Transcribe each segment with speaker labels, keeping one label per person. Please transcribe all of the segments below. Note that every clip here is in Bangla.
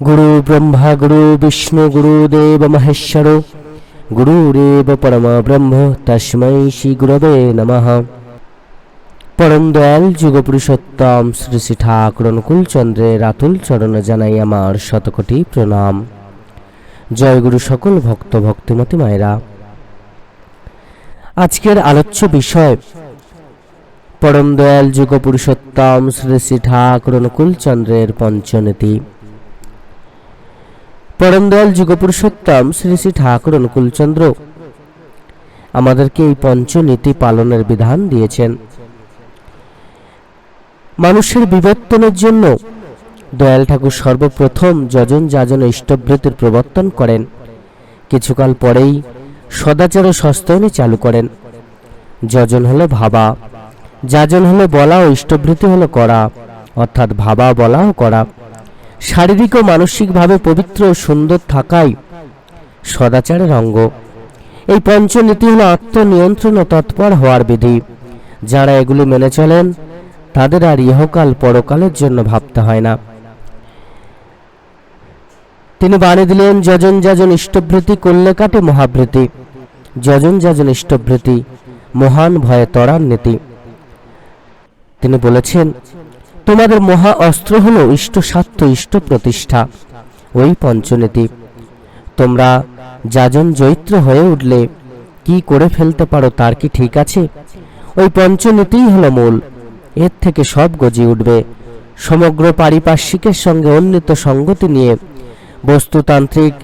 Speaker 1: গুরু ব্রহ্মা গুরু বিষ্ণু গুরুদেব মহেশ্বর গুরুরেব পরম ব্রহ্ম তস্মৈ শ্রী গুরবে নমঃ পরম দয়াল যুগ পুরুষোত্তম শ্রী শ্রী ঠাকুর অনুকূলচন্দ্রের রাতুল চরণ জানাই আমার শতকোটি প্রণাম জয় গুরু সকল ভক্ত ভক্তিমতী মায়েরা আজকের আলোচ্য বিষয় পরম দয়াল যুগ পুরুষোত্তম শ্রী শ্রী ঠাকুর অনুকূলচন্দ্রের পঞ্চনীতি পরম দয়াল যুগপুরুষোত্তম শ্রী শ্রী ঠাকুর অনুকূলচন্দ্র আমাদেরকে এই পঞ্চনীতি পালনের বিধান দিয়েছেন। মানুষের বিবর্তনের জন্য দয়াল ঠাকুর সর্বপ্রথম যজন যাজন ইষ্টবৃত্তির প্রবর্তন করেন। কিছুকাল পরেই সদাচার সস্তয়নী চালু করেন। যজন হলো ভাবা, যাজন হলো বলা ও ইষ্টবৃত্তি হলো করা, অর্থাৎ ভাবা বলা ও করা। শারীরিক ও মানসিকভাবে পবিত্র ও সুন্দর থাকাই সদাচারের অঙ্গ। এই পঞ্চনীতি হল আত্মনিয়ন্ত্রণ ও তৎপর হওয়ার বিধি। যারা এগুলি মেনে চলেন, তাদের আর ইহকাল পরকালের জন্য ভাবতে হয় না। তিনি বানিয়ে দিলেন, যজন যাজন ইষ্টভৃতি করলে কাটে মহাবৃতি। যজন যাজন ইষ্টভৃতি মহান ভয়ে তরার নীতি তিনি বলেছেন তোমাদের মহা অস্ত্র হল ইষ্ট স্বার্থ ইষ্ট প্রতিষ্ঠা। ওই পঞ্চনীতি, তোমরা যাজন জৈত্র হয়ে উঠলে, কি করে ফেলতে পারো তার কি ঠিক আছে? ওই পঞ্চনীতিই হলো মূল। এর থেকে সব গজি উঠবে। সমগ্র পারিপার্শ্বিকের সঙ্গে উন্নীত সঙ্গতি নিয়ে বস্তুতান্ত্রিক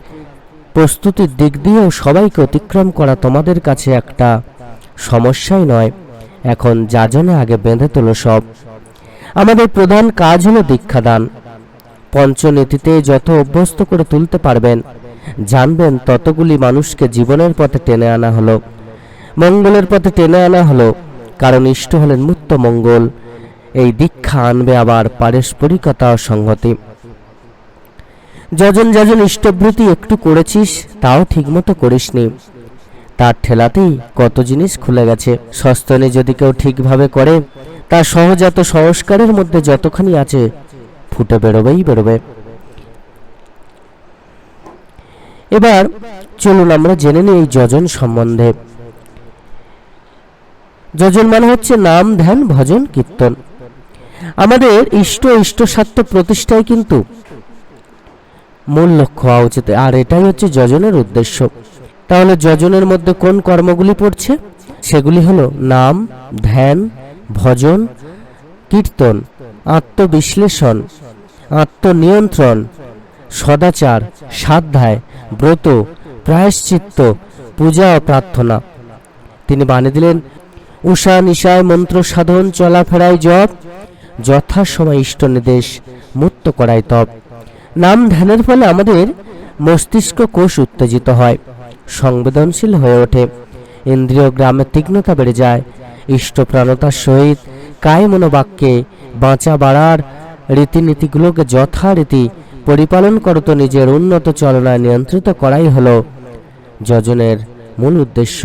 Speaker 1: প্রস্তুতির দিক দিয়েও সবাইকে অতিক্রম করা তোমাদের কাছে একটা সমস্যাই নয়। এখন যাজনে আগে বেঁধে তোলো সব। আমাদের প্রধান কাজ হলো দীক্ষাদান। পঞ্চনীতিতে যত অভ্যস্ত করে তুলতে পারবেন, জানবেন ততগুলি মানুষকে জীবনের পথে টেনে আনা হলো। মঙ্গলের পথে টেনে আনা হলো, কারণ ইষ্ট হলেন মুক্ত মঙ্গল। এই দীক্ষা আনবে আবার পারস্পরিকতা ও সংহতি। যজন যজন ইষ্টভৃতি একটু করেছিস, তাও ঠিকমতো করিসনি। তার ঠেলাতেই কত জিনিস খুলে গেছে। সস্তনে যদি কেউ ঠিকভাবে করে তার সহজাত সংস্কারের মধ্যে যতখানি আছে, ফুটে বেরোবেই বেরোবে। এবার চলুন আমরা জেনে নিই যজন সম্বন্ধে। যজন মানে হচ্ছে নাম, ধ্যান, ভজন, কীর্তন। আমাদের ইষ্ট ইষ্ট স্বার্থ প্রতিষ্ঠায় কিন্তু মূল লক্ষ্য হওয়া উচিত। আর এটাই হচ্ছে যজনের উদ্দেশ্য। তাহলে যজনের মধ্যে কোন কর্মগুলি পড়ছে? সেগুলি হলো নাম, ধ্যান ভজন, কীর্তন, আত্মবিশ্লেষণ, আত্মনিয়ন্ত্রণ, সদাচার, সাধ্যায়, ব্রত, প্রায়শ্চিত্ত, পূজা ও প্রার্থনা। তিনি বানিয়ে দিলেন, উষা নিশায় মন্ত্র সাধন চলাফেরায় জপ, যথাসময় ইষ্ট নির্দেশ, মুক্ত করায় তপ। নাম ধ্যানের ফলে আমাদের মস্তিষ্ক কোষ উত্তেজিত হয়, সংবেদনশীল হয়ে ওঠে। ইন্দ্রিয় গ্রামের তীক্ষ্ণতা বেড়ে যায় ইষ্টপ্রাণতার সহিত কায় মনোবাক্যে বাঁচা বাড়ার রীতিনীতিগুলোকে যথারীতি পরিপালন করত নিজের উন্নত চলনায় নিয়ন্ত্রিত করাই হলো যজনের মূল উদ্দেশ্য।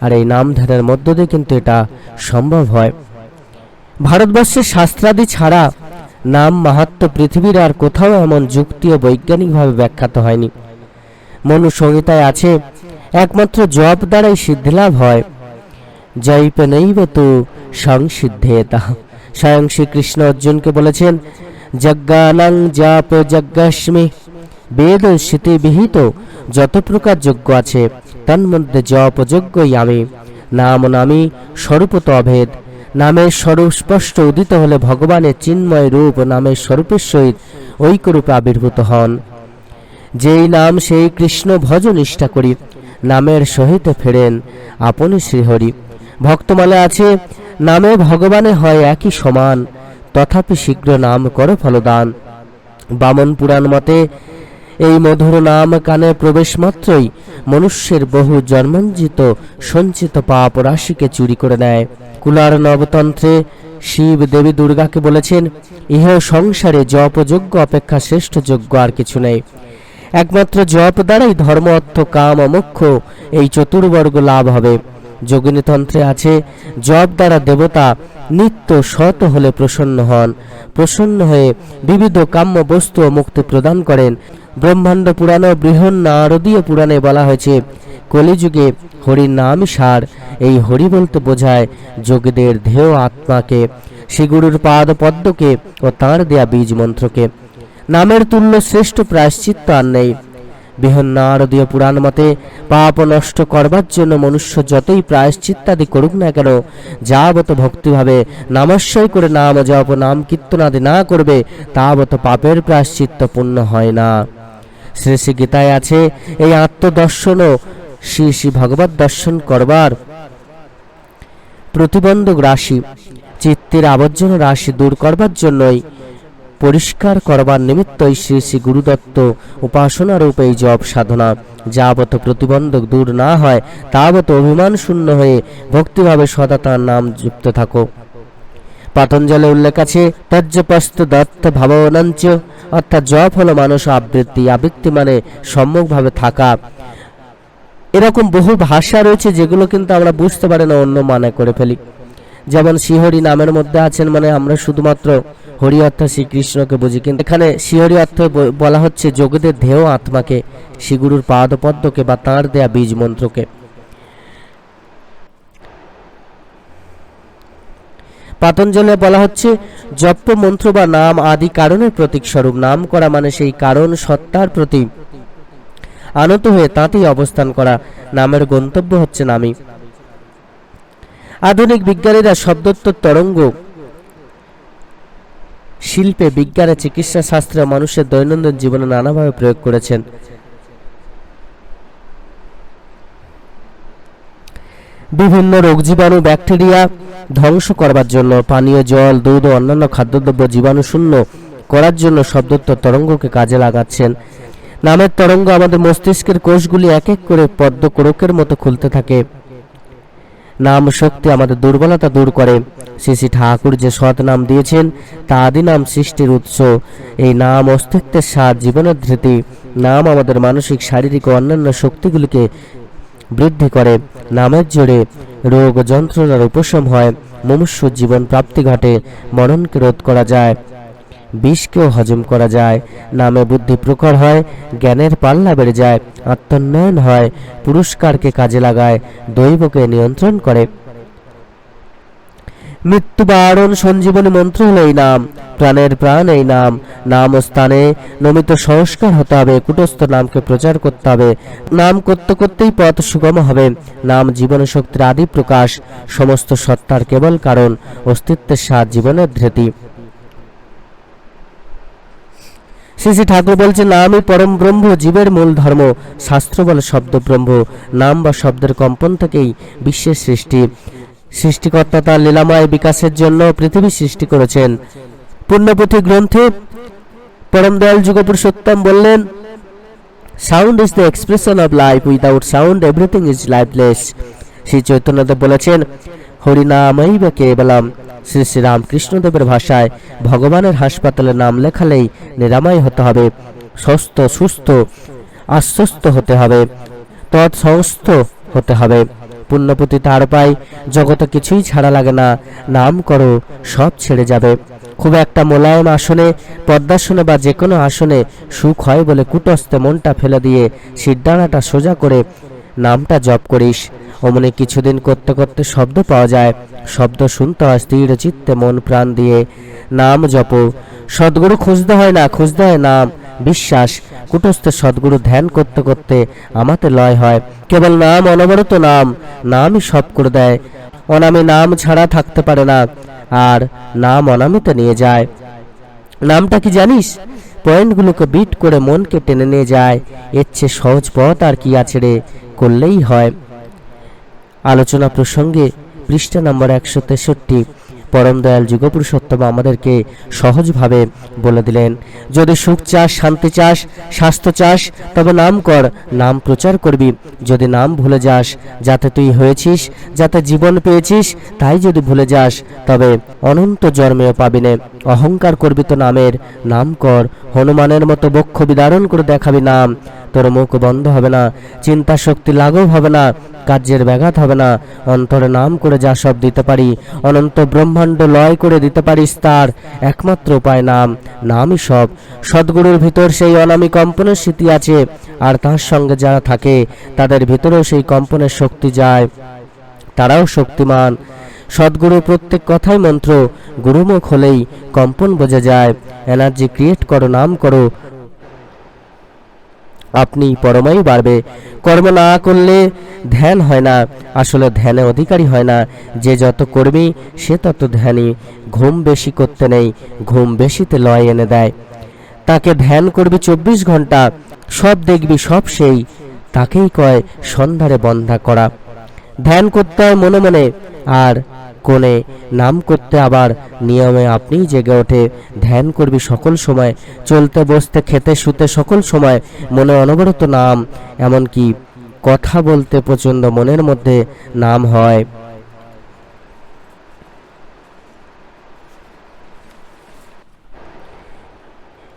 Speaker 1: আর এই নাম মধ্য দিয়ে কিন্তু এটা সম্ভব হয়। ভারতবর্ষের শাস্ত্রাদি ছাড়া নাম মাহাত্ম পৃথিবীর আর কোথাও এমন যুক্তি ও বৈজ্ঞানিকভাবে ব্যাখ্যাত হয়নি। মনু সংহিতায় আছে, একমাত্র জপ দ্বারাই সিদ্ধিলাভ হয়। জৈপ নৈব তু সংসিদ্ধেতা। স্বয়ং শ্রীকৃষ্ণ অর্জুনকে বলেছেন, যজ্ঞানাং জাপ যজ্ঞাস্মি। বেদ স্মৃতি বিহিত যত প্রকার যজ্ঞ আছে, তন্মধ্যে জপ যজ্ঞই আমি। নাম নামি স্বরূপত অভেদ। নামের স্বরূপ স্পষ্ট উদিত হলে ভগবানের চিন্ময় রূপ নামের স্বরূপের সহিত ঐক্যরূপে আবির্ভূত হন। যেই নাম সেই কৃষ্ণ ভজ নিষ্ঠা করি, নামের সহিত ফেরেন আপনি শ্রীহরি। ভক্তমালা আছে, নামে ভগবানে হয় একই সমান, তথাপি শীঘ্র নাম করো ফলদান। বামন পুরাণ মতে, এই মধুর নাম কানে প্রবেশ মাত্রই মনুষ্যের বহু জন্মাঞ্জিত, সঞ্চিত পাপ রাশিকে চুরি করে নেয়। কুলার নবতন্ত্রে শিব দেবী দুর্গাকে বলেছেন ইহ সংসারে জপযোগ্য অপেক্ষা শ্রেষ্ঠ যোগ্য আর কিছু নেই। একমাত্র জপ দ্বারাই ধর্ম, অর্থ, কাম, মোক্ষ এই চতুর্বর্গ লাভ হবে। যোগিনীতন্ত্রে আছে জপ দ্বারা দেবতা নিত্য শত হলে প্রসন্ন হন। প্রসন্ন হয়ে বিবিধ কাম্য বস্তু মুক্তি প্রদান করেন। ব্রহ্মাণ্ড পুরাণ বৃহন নারদীয় পুরাণে বলা হয়েছে, কলিযুগে হরির নামই সার। এই হরি বলতে বোঝায় যোগীদের ধেয় আত্মাকে। শ্রীগুরুর পাদ পদ্মকে ও তাঁর দেয়া বীজ মন্ত্রকে। নামের তুল্য শ্রেষ্ঠ প্রায়শ্চিত্ত আর নেই। বৃহন্নারদীয় পুরাণ মতে, পাপ নষ্ট করবার জন্য মনুষ্য যতই প্রায়শ্চিত্তাদি করুক না কেন যাবত ভক্তিভাবে নামাশ্রয় করে নাম জপ, নাম কীর্তনাদি না করবে তাবত পাপের প্রায়শ্চিত্ত পূর্ণ হয় না। শ্রী শ্রী গীতায় আছে, এই আত্মদর্শনও শ্রী শ্রী ভগবত দর্শন করবার প্রতিবন্ধক রাশি, চিত্তের আবর্জන রাশি দূর করবার জন্যই পরিষ্কার করবার নিমিত্তই শ্রী শ্রী গুরুদত্ত উপাসনা রূপে এই জপ সাধনা। যাবত প্রতিবন্ধক দূর না হয় তাবত অভিমান শূন্য হয়ে ভক্তিভাবে সদা তাঁর নাম যুক্ত থাকো। পাতঞ্জলে উল্লেখ আছে, তজ্জপস্ত দত্ত ভাবনাঞ্চ অর্থাৎ জপ হলো মানুষ আবৃত্তি আবৃত্তি মানে সম্মুখভাবে থাকা। এরকম বহু ভাষা রয়েছে যেগুলো কিন্তু আমরা বুঝতে পারি না, অন্য মানে করে ফেলি। যেমন শ্রীহরি নামের মধ্যে আছেন মানে আমরা শুধুমাত্র হরি অর্থ শ্রীকৃষ্ণকে বুঝি। কিন্তু এখানে শ্রীহরি অর্থ বলা হচ্ছে যোগীদের দেহ আত্মাকে, শ্রীগুরুর পাদপদ্মকে বা তাঁর দেয়া বীজ মন্ত্রকে পাতঞ্জলে বলা হচ্ছে জপ্য মন্ত্র বা নাম আদি কারণের প্রতীক স্বরূপ। নাম করা মানে সেই কারণ সত্তার প্রতি আনত হয়ে তাঁতেই অবস্থান করা। নামের গন্তব্য হচ্ছে নামই। আধুনিক বিজ্ঞানীরা শব্দোত্তর তরঙ্গ শিল্পে বিজ্ঞানে চিকিৎসা শাস্ত্রে মানুষের দৈনন্দিন জীবনে নানাভাবে প্রয়োগ করেছেন। বিভিন্ন রোগ জীবাণু, ব্যাকটেরিয়া ধ্বংস করবার জন্য পানীয় জল, দুধ ও অন্যান্য খাদ্যদ্রব্য জীবাণু শূন্য করার জন্য শব্দোত্তর তরঙ্গকে কাজে লাগাচ্ছেন। নামের তরঙ্গ আমাদের মস্তিষ্কের কোষগুলি এক এক করে পদ্ম কোরকের মতো খুলতে থাকে। নাম শক্তি আমাদের দুর্বলতা দূর করে। শ্রী শ্রী ঠাকুর যে সৎ নাম দিয়েছেন তা আদি নাম সৃষ্টির উৎস। এই নাম অস্তিত্বের সার জীবনের ধৃতি। নাম আমাদের মানসিক, শারীরিক ও অন্যান্য শক্তিগুলিকে বৃদ্ধি করে। নামের জোরে রোগ যন্ত্রণার উপশম হয়। মনুষ্য জীবন প্রাপ্তি ঘটে মরণকে রোধ করা যায়। বিষকেও হজম করা যায়। নামে বুদ্ধি প্রখর হয়, জ্ঞানের পাল্লা বেড়ে যায়, আত্মোন্নয়ন হয়, পুরস্কারকে কাজে লাগায়, দৈবকে নিয়ন্ত্রণ করে। মৃত্যু বারণ সঞ্জীবনী মন্ত্র হলো এই নাম। প্রাণের প্রাণ এই নাম। নাম ও স্থানে নমিত সংস্কার হতে হবে, কুটস্থ নামকে প্রচার করতে হবে। নাম করতে করতেই পথ সুগম হবে। নাম জীবন শক্তির আদি প্রকাশ। সমস্ত সত্তার কেবল কারণ, অস্তিত্বের সার জীবনের ধৃতি। শ্রী শ্রী ঠাকুর বলছে নামই পরম ব্রহ্ম, জীবের মূল ধর্ম, শাস্ত্র বলে শব্দ ব্রহ্ম, নাম বা শব্দের কম্পন থেকেই বিশ্বের সৃষ্টি। সৃষ্টিকর্তা তার লীলাময় বিকাশের জন্য পৃথিবী সৃষ্টি করেছেন। পুণ্যপুঁথি গ্রন্থে পরম দয়াল যুগপুরুষোত্তম বললেন sound is the expression of life without sound everything is lifeless Shri Chaitanyadev বলেছেন হরিনামই বা কেবলম। শ্রী শ্রী রামকৃষ্ণদেবের ভাষায় ভগবানের হাসপাতালে নাম লেখালেই নিরাময় হতে হবে সুস্থ সুস্থ, আশ্বস্ত হতে হবে, তৎসংস্থ হতে হবে। পুণ্যপতি তার পায় জগতে কিছুই ছাড়া লাগে না, নাম করো, সব ছেড়ে যাবে। খুব একটা মোলায়েম আসনে, পদ্মাসনে বা যে কোনো আসনে সুখ হয় বলে কুটস্থে মনটা ফেলে দিয়ে সিদ্ধানাটা সোজা করে নামটা জপ করিস। অমনি কিছুদিন করতে করতে শব্দ পাওয়া যায়। শব্দ শুনতে হয় স্থির চিত্তে মন প্রাণ দিয়ে। নাম জপ। সদ্গুরু খুঁজতে হয় না, খুঁজতে হয় নাম। বিশ্বাস। কুটস্থ সদ্গুরু ধ্যান করতে করতে আমাতে লয় হয়। কেবল নাম, অনবরত নাম। নামই সব করে দেয়। অনামে নাম ছাড়া থাকতে পারে না। আর নাম অনামিতে নিয়ে যায়। নামটা কি জানিস? পয়েন্টগুলোকে বিট করে মনকে টেনে নিয়ে যায়। এর চেয়ে সহজ পথ আর কি আছে রে? করলেই হয়। আলোচনা প্রসঙ্গে পৃষ্ঠা নম্বর একশো তেষট্টি। পরম দয়াল যুগপুরুষোত্তম আমাদেরকে সহজভাবে বলে দিলেন, যদি সুখ চাস, শান্তি চাস, স্বাস্থ্য চাস, তবে নাম কর, নাম প্রচার করবি। যদি নাম ভুলে যাস, যাতে তুই হয়েছিস, যাতে জীবন পেয়েছিস, তাই যদি ভুলে যাস, তবে অনন্ত জন্মেও পাবি নে। অহংকার করবি তো নামের, নাম কর হনুমানের মতো বক্ষ বিদারণ করে দেখাবি নাম তোর মুখ বন্ধ হবে না চিন্তা শক্তি লাঘব হবে না, কার্যের ব্যাঘাত হবে না। অন্তরে নাম করে যা সব দিতে পারি, অনন্ত ব্রহ্মাণ্ড লয় করে দিতে পারিস তার একমাত্র উপায় নাম। নামই সব। সদ্গুরুর ভিতর সেই অনামী কম্পনের স্মৃতি আছে, আর তার সঙ্গে যারা থাকে, তাদের ভিতরেও সেই কম্পনের শক্তি যায়। তারাও শক্তিমান। সদ্গুরু প্রত্যেক কথাই মন্ত্র। গুরুমুখ হলেই কম্পন বোঝা যায়। এনার্জি ক্রিয়েট করো, নাম করো। আপনি পরমাই বাড়বে। কর্ম না করলে ধ্যান হয় না। আসলে ধ্যানে অধিকারী হয় না। যে যত কর্মী, সে তত ধ্যানী। ঘুম বেশি করতে নেই। ঘুম বেশিতে লয় এনে দেয়। তাকে ধ্যান করবি চব্বিশ ঘণ্টা। সব দেখবি সব সেই। তাকেই কয় সন্ধ্যারে বন্ধা করা। ধ্যান করতে হয় মনে মনে, আর কোণে নাম করতে আবার নিয়মে আপনিই জেগে ওঠে। ধ্যান করবি সকল সময়, চলতে বসতে খেতে শুতে সকল সময়, মনে অনবরত নাম, এমনকি কথা বলতে প্রচণ্ড মনের মধ্যে নাম হয়।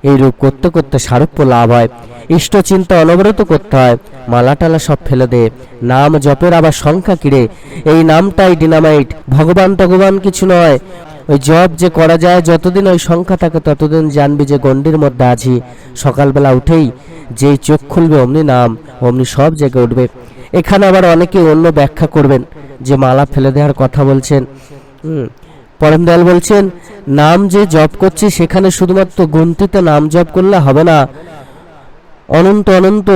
Speaker 1: এইরূপ করতে করতে সারূপ্য লাভ হয়। ইষ্ট চিন্তা অনবরত করতে হয়। মালা টালা সব ফেলে দে। নাম জপের আবার সংখ্যা কিরে? এই নামটাই ডিনামাইট ভগবান টগবান কিছু নয়। ওই জপ যে করা যায়, যতদিন ওই সংখ্যা থাকে, ততদিন জানবি যে গণ্ডির মধ্যে আছি। সকালবেলা উঠেই যেই চোখ খুলবে, অমনি নাম, অমনি সব জেগে উঠবে। এখানে আবার অনেকে অন্য ব্যাখ্যা করবেন যে মালা ফেলে দেওয়ার কথা বলছেন। হুম পরম দয়াল বলছেন, নাম যে জপ করছি সেখানে শুধুমাত্র গুনতিতে নাম জপ করলে হবে না। অনন্ত অনন্ত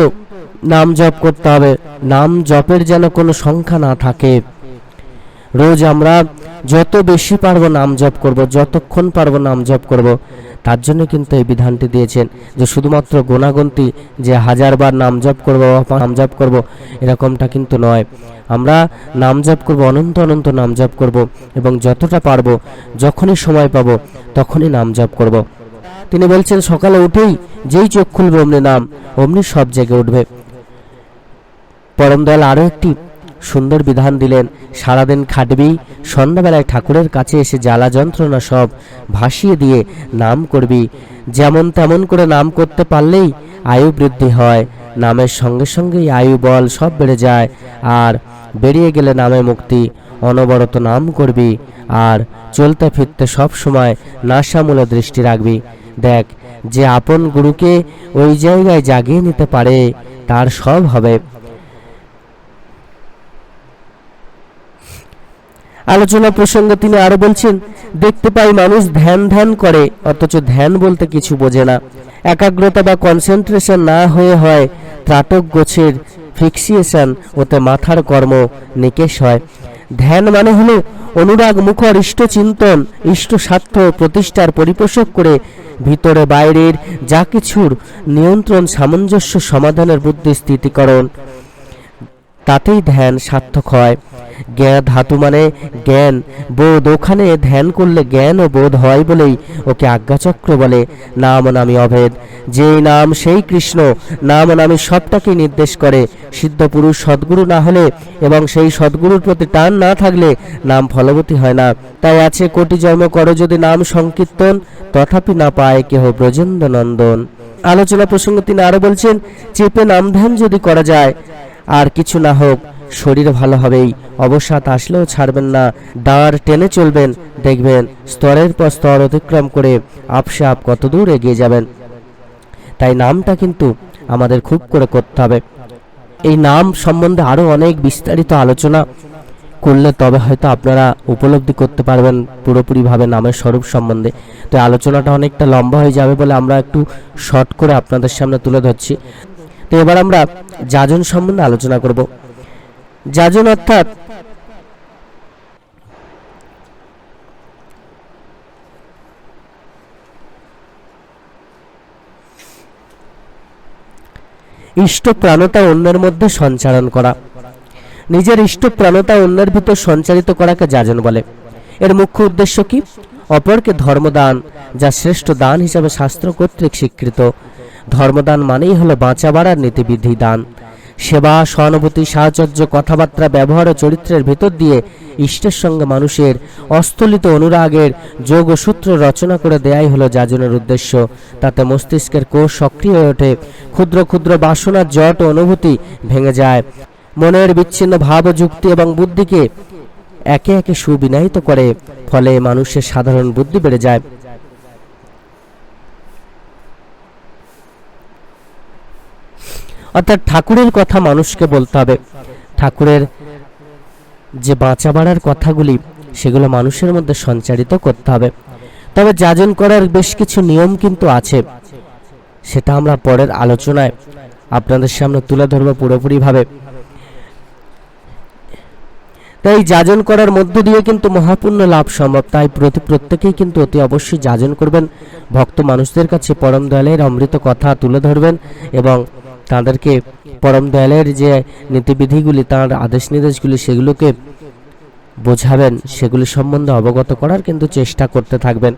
Speaker 1: নাম জপ করতে হবে। নাম জপের যেন কোনো সংখ্যা না থাকে। রোজ আমরা যত বেশি পারব নাম জপ করব, যতক্ষণ পারব নাম জপ করব, তার জন্য কিন্তু এই বিধানটি দিয়েছেন যে শুধুমাত্র গোনাগন্তি যে হাজারবার নাম জপ করব নাম জপ করব, এরকমটা কিন্তু নয়। আমরা নাম জপ করব, অনন্ত অনন্ত নাম জপ করব এবং যতটা পারব, যখনই সময় পাবো, তখনই নাম জপ করব। তিনি বলছেন, সকালে উঠেই যেই চোখ খুলবে, অমনি নাম, অমনি সব জেগে উঠবে। পরম দয়াল আরও একটি সুন্দর বিধান দিলেন, সারাদিন খাটবি, সন্ধ্যাবেলায় ঠাকুরের কাছে এসে জ্বালা যন্ত্রণা সব ভাসিয়ে দিয়ে নাম করবি। যেমন তেমন করে নাম করতে পারলেই আয়ু বৃদ্ধি হয়। নামের সঙ্গে সঙ্গেই আয়ু বল সব বেড়ে যায়, আর বেরিয়ে গেলে নামে মুক্তি, অনবরত নাম করবি, আর চলতে ফিরতে সব সময় নাশামূলে দৃষ্টি রাখবি। দেখ, যে আপন গুরুকে ওই জায়গায় জাগিয়ে নিতে পারে, তার সব হবে। আলোচনা প্রসঙ্গে তিনি আরও বলছেন, দেখতে পাই মানুষ ধ্যান ধ্যান করে, অথচ ধ্যান বলতে কিছু বোঝে না। একাগ্রতা বা কনসেন্ট্রেশন না হয়ে হয় ত্রাটক গোছের ফিক্সিয়েশন ওতে মাথার কর্ম নিকেশ হয়। ধ্যান মানে হলো অনুরাগ মুখর ইষ্ট চিন্তন, ইষ্ট স্বার্থ প্রতিষ্ঠার পরিপোষক করে ভিতরে বাইরের যা কিছুর নিয়ন্ত্রণ সামঞ্জস্য সমাধানের বুদ্ধি স্থিতিকরণ। তাতেই ধ্যান সার্থক হয়। জ্ঞান ধাতু মানে জ্ঞান। বোধ, ওখানে ধ্যান করলে জ্ঞান ও বোধ হয় বলেই ওকে আজ্ঞাচক্র বলে। নাম নামি অভেদ। যেই নাম সেই কৃষ্ণ। নাম নামি সবটাকে নির্দেশ করে। সিদ্ধ পুরুষ সদ্গুরু না হলে এবং সেই সদ্গুরুর প্রতি টান না থাকলে নাম ফলবতী হয় না। তাই আছে কোটি জন্ম করো যদি নাম সংকীর্তন, তথাপি না পায় কেহ ব্রজেন্দ্র নন্দন আলোচনা প্রসঙ্গে তিনি আরও বলছেন, চেপে নাম ধ্যান যদি করা যায় আর কিছু না হোক, শরীর ভালো হবেই। অবসাদ আসলেও ছাড়বেন না। দাঁড় টেনে চলবেন, দেখবেন স্তরের পর স্তর অতিক্রম করে আপসে আপ কত দূর এগিয়ে যাবেন। তাই নামটা কিন্তু আমাদের খুব করে করতে হবে। এই নাম সম্বন্ধে আরও অনেক বিস্তারিত আলোচনা করলে তবে হয়তো আপনারা উপলব্ধি করতে পারবেন পুরোপুরিভাবে নামের স্বরূপ সম্বন্ধে। তো আলোচনাটা অনেকটা লম্বা হয়ে যাবে বলে আমরা একটু শর্ট করে আপনাদের সামনে তুলে ধরছি। তো এবার আমরা যাজন সম্বন্ধে আলোচনা করব। যাজন অর্থাৎ ইষ্ট প্রাণতা অন্যের মধ্যে সঞ্চারণ করা। নিজের ইষ্ট প্রাণতা অন্যের ভিতর সঞ্চারিত করাকে যাজন বলে। এর মুখ্য উদ্দেশ্য কি? অপরকে ধর্মদান, যা শ্রেষ্ঠ দান হিসাবে শাস্ত্র কর্তৃক স্বীকৃত। ধর্মদান মানেই হলো বাঁচা বাড়ার নীতিবিধি দান। সেবা, সহানুভূতি সাহচর্য কথাবার্তা, ব্যবহার ও চরিত্রের ভেতর দিয়ে ইষ্টের সঙ্গে মানুষের অস্থলিত অনুরাগের যোগ ও সূত্র রচনা করে দেয়াই হলো যাজনের উদ্দেশ্য। তাতে মস্তিষ্কের কোষ সক্রিয় হয়ে ওঠে, ক্ষুদ্র ক্ষুদ্র বাসনার জট ও অনুভূতি ভেঙে যায়। মনের বিচ্ছিন্ন ভাব ও যুক্তি এবং বুদ্ধিকে একে একে সুবিনায়িত করে, ফলে মানুষের সাধারণ বুদ্ধি বেড়ে যায়। অর্থাৎ ঠাকুরের কথা মানুষকে বলতে হবে। ঠাকুরের যে বাঁচা বাড়ার কথাগুলি, সেগুলো মানুষের মধ্যে সঞ্চারিত করতে হবে। তবে যাজন করার বেশ কিছু নিয়ম কিন্তু আছে। সেটা আমরা পরের আলোচনায় আপনাদের সামনে তুলে ধরবো পুরোপুরিভাবে। তাই যাজন করার মধ্য দিয়ে কিন্তু মহাপুণ্য লাভ সম্ভব। তাই প্রতি প্রত্যেকেই কিন্তু অতি অবশ্যই যাজন করবেন। ভক্ত মানুষদের কাছে পরম দয়ালের অমৃত কথা তুলে ধরবেন এবং তাদেরকে পরম দয়ালের যে নীতিবিধিগুলি, তার আদেশ নির্দেশগুলি সেগুলোকে বোঝাবেন, সেগুলি সম্বন্ধে অবগত করার কিন্তু চেষ্টা করতে থাকবেন।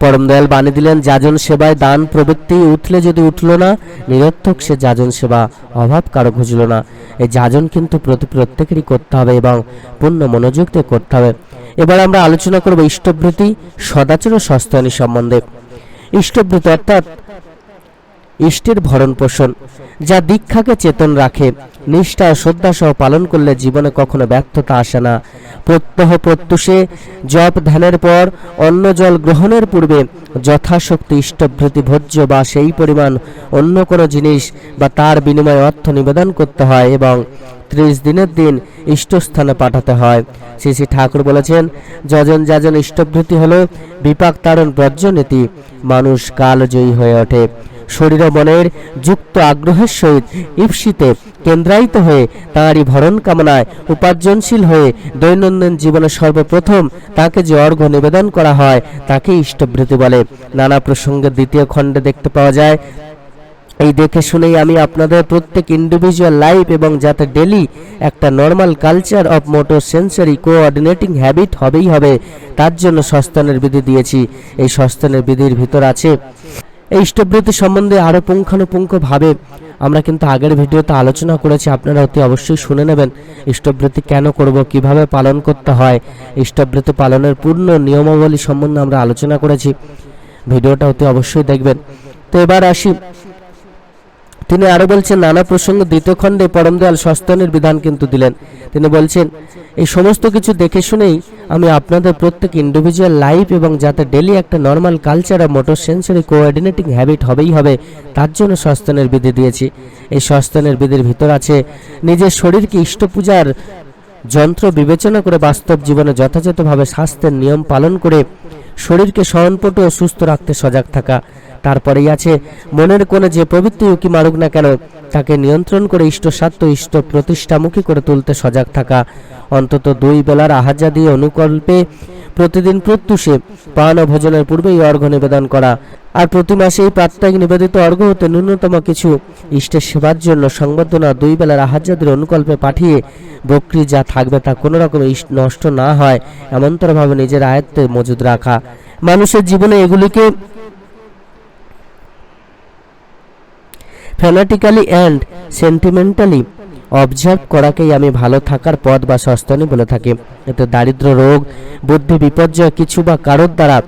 Speaker 1: পরম দয়াল বাণী দিলেন, যাজন সেবায় দান প্রবৃত্তি উঠলে যদি উঠল না, নিরর্থক সে যাজন সেবা অভাব কারও খুঁজল না। এই যাজন কিন্তু প্রতি প্রত্যেকেরই করতে হবে এবং পূর্ণ মনোযোগ দিয়ে করতে হবে। এবার আমরা আলোচনা করব ইষ্টবৃত্তি, সদাচর ও সস্তায়নী সম্বন্ধে। ইষ্টবৃত্তি অর্থাৎ ইষ্টের ভরণ পোষণ, যা দীক্ষাকে চেতন রাখে, নিষ্ঠা ও শ্রদ্ধা সহ পালন করলে জীবনে কখনো ব্যর্থতা আসে না। প্রত্যহ প্রত্যুষে, জপ ধ্যানের পর, অন্ন জল গ্রহণের পূর্বে যথাশক্তি ইষ্টভৃতি ভোজ্য বা সেই পরিমাণ অন্য কোনো জিনিস বা তার বিনিময়ে অর্থ নিবেদন করতে হয় এবং ত্রিশ দিনের দিন ইষ্টস্থানে পাঠাতে হয়। শ্রী শ্রী ঠাকুর বলেছেন, যজন যাজন ইষ্টভৃতি হল বিপাক তারণ ব্রজ্যনীতি মানুষ কালজয়ী হয়ে ওঠে। শরীর মনের যুক্ত আগ্রহের সহিত ঈপ্সিতে কেন্দ্রায়িত হয়ে তাঁরই ভরণ কামনায় উপার্জনশীল হয়ে দৈনন্দিন জীবনে সর্বপ্রথম তাকে যে অর্ঘ্য নিবেদন করা হয়, তাকে ইষ্টবৃত্তি বলে। নানা প্রসঙ্গে দ্বিতীয় খণ্ডে দেখতে পাওয়া যায়, এই দেখে শুনেই আমি আপনাদের প্রত্যেক ইন্ডিভিজুয়াল লাইফ এবং যাতে ডেলি একটা normal culture of motor sensory coordinating habit হবেই হবে, তার জন্য সস্তানের বিধি দিয়েছি। এই সস্তানের বিধির ভিতর আছে এই ইষ্টবৃত্তি সম্বন্ধে আরও পুঙ্খানুপুঙ্খভাবে আমরা কিন্তু আগের ভিডিওতে আলোচনা করেছি। আপনারা অতি অবশ্যই শুনে নেবেন ইষ্টবৃত্তি কেন করব, কীভাবে পালন করতে হয় ইষ্টবৃত্তি পালনের পূর্ণ নিয়মাবলী সম্বন্ধে আমরা আলোচনা করেছি। ভিডিওটা অতি অবশ্যই দেখবেন। তো এবার আসি তিনি আরও বলছেন, নানা প্রসঙ্গ দ্বিতীয় খণ্ডে পরম দয়াল সস্তানের বিধান কিন্তু দিলেন। তিনি বলছেন, এই সমস্ত কিছু দেখে শুনেই আমি আপনাদের প্রত্যেক ইন্ডিভিজুয়াল লাইফ এবং যাতে ডেলি একটা নর্মাল কালচার আর মোটর সেন্সারি কোঅর্ডিনেটিং হ্যাবিট হবেই হবে, তার জন্য সস্তানের বিধি দিয়েছি। এই সস্তানের বিধির ভিতর আছে, নিজের শরীরকে ইষ্ট পূজার যন্ত্র বিবেচনা করে বাস্তব জীবনে যথাযথভাবে স্বাস্থ্যের নিয়ম পালন করে শরীরকে সহনপটু ও সুস্থ রাখতে সজাগ থাকা। তারপরেই আছে, মনের কোণে যে প্রবৃত্তি উকি মারুক না কেন, তাকে নিয়ন্ত্রণ করে ইষ্ট স্বার্থ ইষ্ট প্রতিষ্ঠামুখী করে তুলতে সজাগ থাকা। অন্তত দুই বেলার আহাজা দিয়ে অনুকল্পে প্রতিদিন প্রত্যুষে পান ও ভোজনের পূর্বেই অর্ঘ্য নিবেদন করা। আর প্রতি মাসে এই প্রাত্যহিক নিবেদিত অর্ঘ্য হতে ন্যূনতম কিছু। ইষ্টের সেবার জন্য সংবর্ধনা দুই বেলার আহাজাদের অনুকল্পে পাঠিয়ে বকরি যা থাকবে তা কোনো রকম ইষ্ট নষ্ট না হয়, এমনতরভাবে নিজের আয়ত্তে মজুদ রাখা। মানুষের জীবনে এগুলিকে ফ্যানাটিক্যালি অ্যান্ড সেন্টিমেন্টালি অবজার্ভ করাকেই আমি ভালো থাকার পথ বা সস্তানি বলে থাকি। এতে দারিদ্র রোগ, বুদ্ধি বিপর্যয় কিছু বা কারোর দ্বারা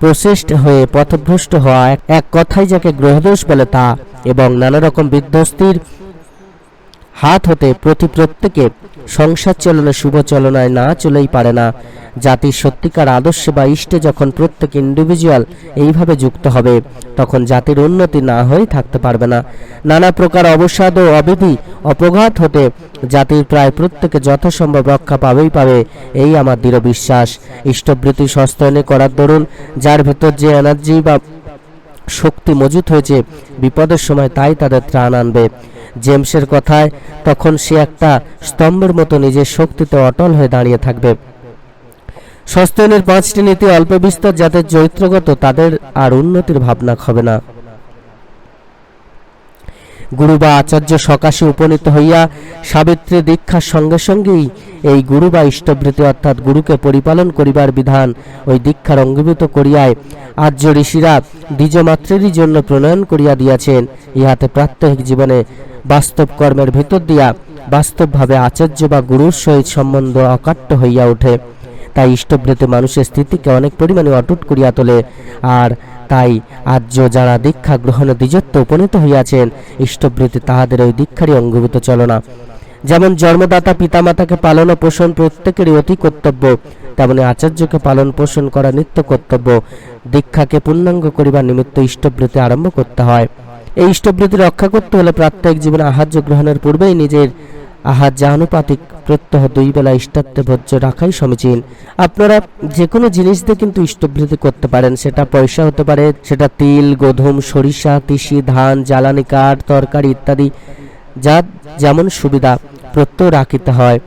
Speaker 1: প্রসেসড হয়ে পথভ্রষ্ট হওয়া এক কথাই যাকে গ্রহদোষ বলে তা এবং নানা রকম বিধ্বস্তির হাত হতে প্রতি প্রত্যেকে সংসার চলনে শুভ চলনায় না চলেই পারে না। জাতির সত্যিকার আদর্শে বা ইষ্টে যখন প্রত্যেক ইন্ডিভিজুয়াল এইভাবে যুক্ত হবে, তখন জাতির উন্নতি না হয়ে থাকতে পারবে না। নানা প্রকার অবসাদ ও অবিধি, অপঘাত হতে জাতির প্রায় প্রত্যেকে যথাসম্ভব রক্ষা পাবেই পাবে, এই আমার দৃঢ় বিশ্বাস। ইষ্টবৃত্তি সস্তায়নে করার দরুন, যার ভেতর যে এনার্জি বা শক্তি মজুত হয়েছে, বিপদের সময় তাই তাদের ত্রাণ আনবে। জেমসের কথায়, তখন সে একটা স্তম্ভের মতো নিজের শক্তিতে অটল হয়ে দাঁড়িয়ে থাকবে। সস্তেনের পাঁচটি নীতি অল্প বিস্তর যাদের চরিত্রগত, তাদের আর উন্নতির ভাবনা হবে না। গুরু বা আচার্য সকাশে উপনীত হইয়া সাবিত্রী দীক্ষার সঙ্গে সঙ্গেই এই গুরু বা ইষ্টবৃত্তি অর্থাৎ গুরুকে পরিপালন করিবার বিধান ওই দীক্ষার অঙ্গীভূত করিয়ায় আর্য ঋষিরা দ্বিজমাত্রেরই জন্য প্রণয়ন করিয়া দিয়াছেন। ইহাতে প্রাত্যহিক জীবনে বাস্তব কর্মের ভিতর দিয়া বাস্তবভাবে আচার্য বা গুরুর সহিত সম্বন্ধ অকাট্য হইয়া ওঠে। তাই ইষ্টব্রতে মানুষের স্থিতিকে অনেক পরিমাণে অটুট করিয়া তোলে। আর তাই আর্য যারা দীক্ষা গ্রহণে দ্বিজত্ব উপনীত হইয়াছেন ইষ্টবৃত্তি তাহাদের ওই দীক্ষারই অঙ্গভূত চলনা যেমন জন্মদাতা পিতামাতাকে পালন ও পোষণ প্রত্যেকেরই অতি কর্তব্য, তেমনি আচার্যকে পালন পোষণ করা নিত্য কর্তব্য, দীক্ষাকে পূর্ণাঙ্গ করিবার নিমিত্ত ইষ্টবৃত্তি আরম্ভ করতে হয়। এই ইষ্টবৃত্তি রক্ষা করতে হলে প্রাত্যহিক জীবনে আহার্য গ্রহণের পূর্বেই নিজের আহার জানুপাতিক প্রত্যহ দুই বেলা ইষ্টাত্তে ভোজ্য রাখাই সমীচীন। আপনারা যে কোনো জিনিস দিয়ে কিন্তু ইষ্টবৃদ্ধি করতে পারেন। সেটা পয়সা হতে পারে, সেটা তিল, গোধুম, সরিষা, তিসি, ধান, জ্বালানি কাঠ, তরকারি ইত্যাদি। যা যেমন সুবিধা প্রত্যয় রাখিতে হয়।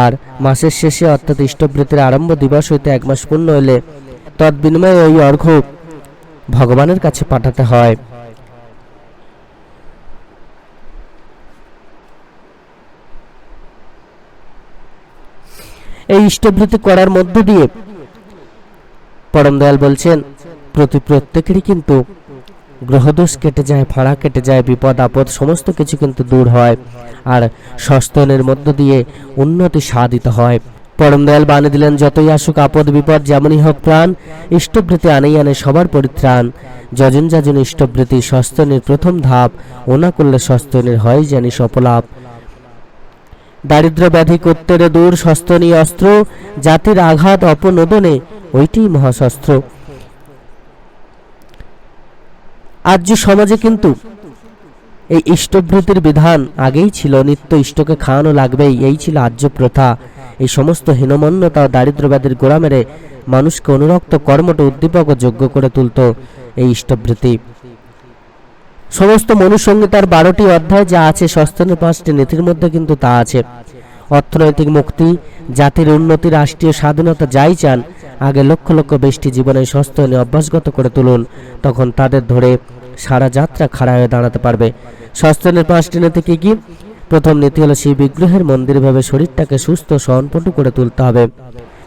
Speaker 1: আর মাসের শেষে অর্থাৎ ইষ্টবৃত্তির আরম্ভ দিবস হইতে এক মাস পূর্ণ হইলে তৎবিনিময়ে ওই অর্ঘ্য ভগবানের কাছে পাঠাতে হয়। এই ইষ্টবৃত্তি করার মধ্য দিয়ে পরম দয়াল বলছেন, প্রতি প্রত্যেকেরই কিন্তু গ্রহদোষ কেটে যায়, ফাঁড়া কেটে যায়, বিপদ, আপদ, সমস্ত কিছু কিন্তু দূর হয় আর সস্তনের মধ্য দিয়ে উন্নতি সাধিত হয়। পরম দয়াল বানিয়ে দিলেন, যতই আসুক আপদ, বিপদ, যেমনই হোক প্রাণ, ইষ্টবৃত্তি আনেই আনে সবার পরিত্রাণ। যজন যাজন ইষ্টবৃত্তি, সস্তনের প্রথম ধাপ, ওনা করলে সস্তনের হয় জানি সফলাপ দারিদ্র ব্যাধি কর্তের দূর সস্তনী অস্ত্র, জাতির আঘাত অপনোদনে ওইটি মহাশস্ত্র। আর্য সমাজে কিন্তু এই ইষ্টভৃতির বিধান আগেই ছিল, নিত্য ইষ্টকে খাওয়ানো লাগবেই, এই ছিল আর্য প্রথা। এই সমস্ত হীনমন্যতা ও দারিদ্র ব্যাধির গোড়া মেরে মানুষকে অনুরক্ত কর্মটা উদ্দীপক ও যোগ্য করে তুলত এই ইষ্টভৃতি। সমস্ত মনুসংহিতার বারোটি অধ্যায় যা আছে সস্তনের পাঁচটি নীতির মধ্যে কিন্তু তা আছে। অর্থনৈতিক মুক্তি, জাতির উন্নতি, রাষ্ট্রীয় স্বাধীনতা যাই চান, আগে লক্ষ লক্ষ বেষ্টি জীবনে সস্তনে অভ্যাসগত করে তুলুন, তখন তাদের ধরে সারা যাত্রা খাড়া হয়ে দাঁড়াতে পারবে। সস্তনের পাঁচটি নীতি কি কি? প্রথম নীতি হলো সেই বিগ্রহের মন্দির ভেবে শরীরটাকে সুস্থ, সহনপটু করে তুলতে হবে।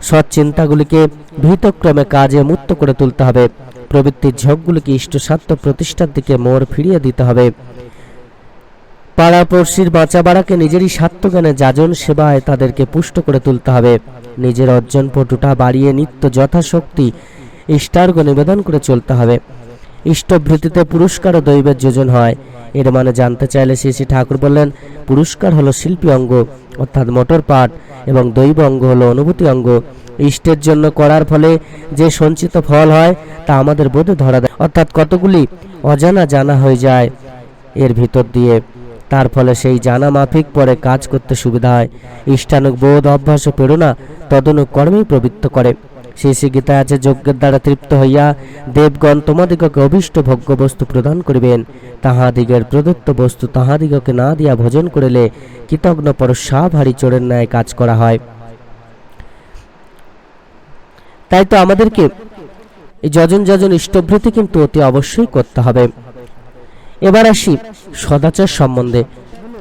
Speaker 1: সৎ চিন্তাগুলিকে ভীতক্রমে কাজে মুক্ত করে তুলতে হবে। প্রবৃত্তির ঝোঁকগুলিকে ইষ্টসাধ্য প্রতিষ্ঠার দিকে মোড় ফিরিয়ে দিতে হবে। পাড়াপড়শির বাঁচা বাড়াকে নিজেরই স্বার্থজ্ঞানে যাজন সেবায় তাদেরকে পুষ্ট করে তুলতে হবে। নিজের অর্জন পটুটা বাড়িয়ে নিত্য যথাশক্তি ইষ্টার্ঘ নিবেদন করে চলতে হবে। ইষ্টভৃতিতে পুরস্কার ও দৈবের যোজন হয়। এর মানে জানতে চাইলে শ্রী শ্রী ঠাকুর বললেন, পুরস্কার হলো শিল্পী অঙ্গ, অর্থাৎ মোটর পাট, এবং দৈব অঙ্গ হলো অনুভূতি অঙ্গ। ইষ্টের জন্য করার ফলে যে সঞ্চিত ফল হয়, তা আমাদের বোধে ধরা দেয়। অর্থাৎ কতগুলি অজানা জানা হয়ে যায় এর ভিতর দিয়ে। তার ফলে সেই জানা মাফিক পরে কাজ করতে সুবিধা হয়। ইষ্টানুক বোধ, অভ্যাস ও প্রেরণা তদনুক কর্মেই প্রবৃত্ত করে। সেই গীতা আছে, যজ্ঞের দ্বারা তৃপ্ত হইয়া দেবগণ তোমাদিগকে অভীষ্ট ভোগ্য বস্তু প্রদান করিবেন। তাহাদিগের প্রদত্ত বস্তু তাহাদিগকে না দিয়া ভোজন করিলে কৃতজ্ঞ পর ভারী চোরের ন্যায় কাজ করা হয়। তাই তো আমাদেরকে যজন যজন ইষ্টভৃতি কিন্তু অতি অবশ্যই করতে হবে। এবার আসি সদাচার সম্বন্ধে।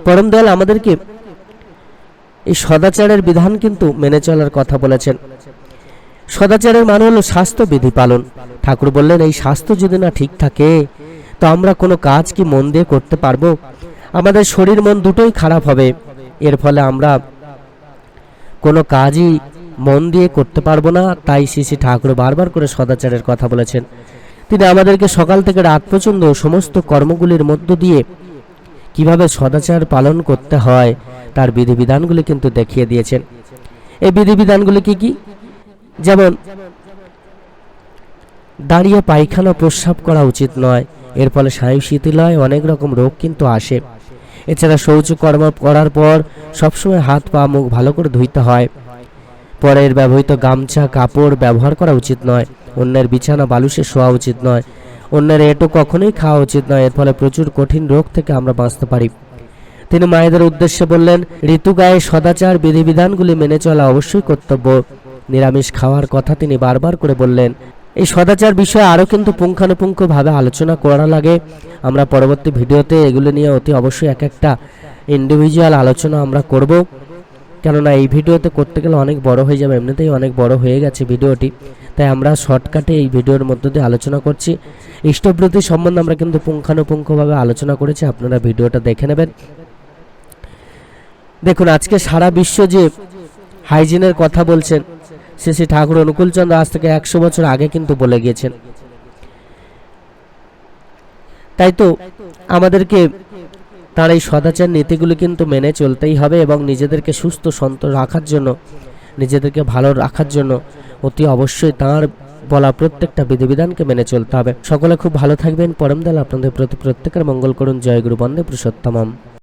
Speaker 1: পরম দয়াল আমাদেরকে এই সদাচারের বিধান কিন্তু মেনে চলার কথা বলেছেন। সদাচারের মানে হলো স্বাস্থ্য বিধি পালন। ঠাকুর বললেন, এই স্বাস্থ্য যদি না ঠিক থাকে, তো আমরা কোনো কাজ কি মন দিয়ে করতে পারব? আমাদের শরীর মন দুটোই খারাপ হবে। এর ফলে আমরা কোনো কাজই মন দিয়ে করতে পারব না, তাই শ্রী ঠাকুর বারবার করে সদাচারের কথা বলেছেন। তিনি আমাদেরকে সকাল থেকে রাত পর্যন্ত সমস্ত কর্মগুলির মধ্য দিয়ে কীভাবে সদাচার পালন করতে হয়, তার বিধিবিধানগুলি কিন্তু দেখিয়ে দিয়েছেন। এই বিধিবিধানগুলি কি কি? যেমন, দাঁড়িয়ে পায়খানা প্রস্রাব করা উচিত নয়, এর ফলে স্নায়ু শিথিল হয় অনেক রকম রোগ কিন্তু আসে। এছাড়া শৌচকর্ম করার পর সবসময় হাত পা মুখ ভালো করে ধুইতে হয়। পরের ব্যবহৃত গামছা, কাপড় ব্যবহার করা উচিত নয়। অন্যের বিছানা বালুসে শোয়া উচিত নয়। অন্যের এটো কখনোই খাওয়া উচিত নয়। এর ফলে প্রচুর কঠিন রোগ থেকে আমরা বাঁচতে পারি। তিনি মায়েদের উদ্দেশ্যে বললেন, ঋতু গায়ে সদাচার বিধিবিধানগুলি মেনে চলা অবশ্যই কর্তব্য। নিরামিষ খাওয়ার কথা তিনি বারবার করে বললেন। এই সদাচার বিষয়ে আরও কিন্তু পুঙ্খানুপুঙ্খভাবে আলোচনা করা লাগে। আমরা পরবর্তী ভিডিওতে এগুলো নিয়ে অতি অবশ্যই এক একটা ইন্ডিভিজুয়াল আলোচনা আমরা করব। কেননা এই ভিডিওতে করতে গেলে অনেক বড় হয়ে যাবে, এমনিতেই অনেক বড় হয়ে গেছে ভিডিওটি। তাই আমরা শর্টকাটে এই ভিডিওর মধ্য দিয়ে আলোচনা করছি। ইষ্টব্রতি সম্বন্ধে আমরা কিন্তু পুঙ্খানুপুঙ্খভাবে আলোচনা করেছি, আপনারা ভিডিওটা দেখে নেবেন। দেখুন, আজকে সারা বিশ্ব যে হাইজিনের কথা বলছেন, শ্রী শ্রী ঠাকুর অনুকূলচন্দ্র আজ থেকে একশো বছর আগে কিন্তু বলে গিয়েছেন। তাই তো আমাদেরকে তার এই সদাচার নীতিগুলি কিন্তু মেনে চলতেই হবে এবং নিজেদেরকে সুস্থ, সন্ত রাখার জন্য, নিজেদেরকে ভালো রাখার জন্য অতি অবশ্যই তাঁর বলা প্রত্যেকটা বিধিবিধানকে মেনে চলতে হবে। সকলে খুব ভালো থাকবেন। পরমদাল আপনাদের প্রতি প্রত্যেকের মঙ্গল করুন। জয়গুরু বন্দে পুরুষোত্তমম।